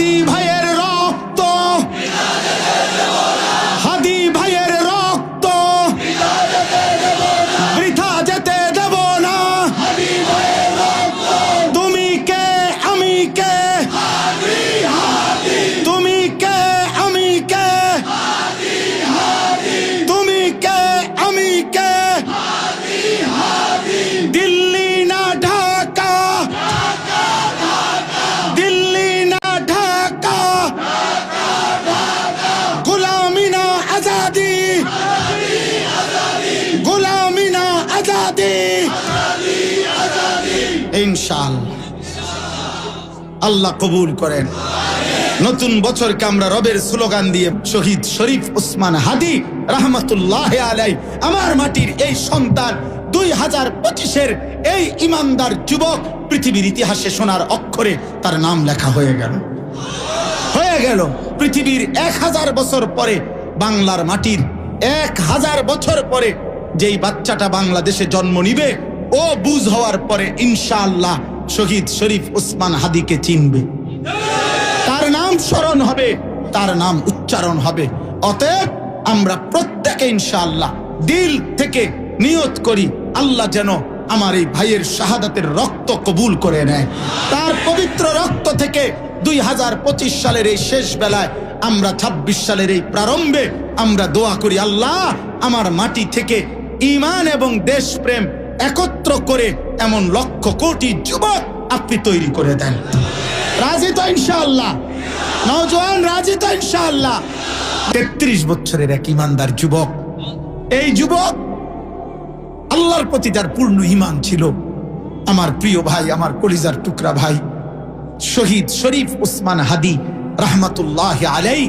হাদি ভাইয়ের ইনশাআল্লাহ। আল্লাহ কবুল করেন। নতুন বছরকে আমরা রবের স্লোগান দিয়ে শহীদ শরীফ ওসমান হাদি রহমতুল্লাহ আলাই আমার মাটির এই সন্তান দুই হাজার পঁচিশের এই ইমানদার যুবক পৃথিবীর ইতিহাসে সোনার অক্ষরে তার নাম লেখা হয়ে গেল। হয়ে গেল। পৃথিবীর এক হাজার বছর পরে, বাংলার মাটির এক হাজার বছর পরে যেই বাচ্চাটা বাংলাদেশে জন্ম নিবে, ও বুঝ হওয়ার পরে ইনশাআল্লাহ শহীদ শরীফ ওসমান হাদিকে চিনবে। তার নাম স্মরণ হবে, তার নাম উচ্চারণ হবে। অতএব আমরা প্রত্যেকে ইনশাআল্লাহ দিল থেকে নিয়ত করি, আল্লাহ যেন আমার এই ভাইয়ের শাহাদাতের রক্ত কবুল করে নেয়। তার পবিত্র রক্ত থেকে দুই হাজার পঁচিশ সালের এই শেষ বেলায় আমরা ২৬ সালের এই প্রারম্ভে আমরা দোয়া করি, আল্লাহ, আমার মাটি থেকে ইমান এবং দেশপ্রেম একত্র করে এমন লক্ষ কোটি যুবক আপনি তৈরি করে দেন। রাজি তো ইনশাআল্লাহ। নওজোয়ান রাজি তো ইনশাআল্লাহ। তেত্রিশ বছরের এক ইমানদার যুবক। এই যুবক আল্লাহর প্রতি তার পূর্ণ ইমান ছিল। আমার প্রিয় ভাই, আমার কলিজার টুকরা ভাই, শহীদ শরীফ উসমান হাদি রহমতুল্লাহ আলাই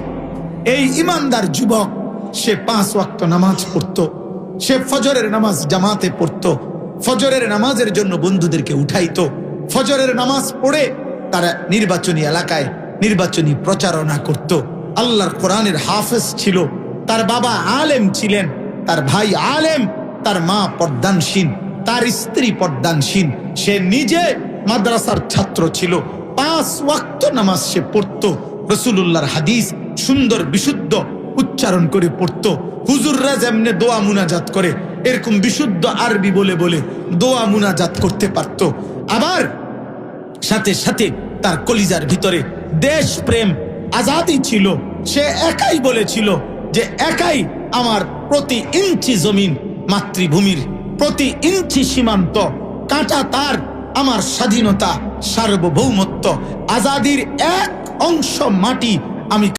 এই ইমানদার যুবক, সে পাঁচ ওয়াক্ত নামাজ পড়তো। সে ফজরের নামাজ জামাতে পড়তো। ফজরের নামাজের জন্য বন্ধুদেরকে উঠাইতো। ফজরের নামাজ পড়ে তারা নির্বাচনী এলাকায় নির্বাচনী প্রচারণা করত। আল্লাহর কোরআনের হাফেজ ছিল। তার বাবা আলেম ছিলেন। তার ভাই আলেম, তার মা পর্দানসীন তার স্ত্রী পর্দানসীন সে নিজে মাদ্রাসার ছাত্র ছিল। পাঁচ ওয়াক্ত নামাজ সে পড়তো। রসুল্লাহর হাদিস সুন্দর, বিশুদ্ধ উচ্চারণ করে পড়তো। হুজুররা যেমনে দোয়া মুনাজাত করে, এরকম বিশুদ্ধ আরবি বলে বলে দোয়া মুনাজাত করতে পারতো। আবার সাথে সাথে তার কলিজার ভিতরে দেশ প্রেম আজাদি ছিল। সে একাই বলেছিল যে একাই আমার প্রতি ইঞ্চি জমিন মাতৃভূমির, প্রতি ইঞ্চি সীমান্ত, কাঁটা তার আমার স্বাধীনতা, সার্বভৌমত্ব, আজাদির এক অংশ মাটি আমি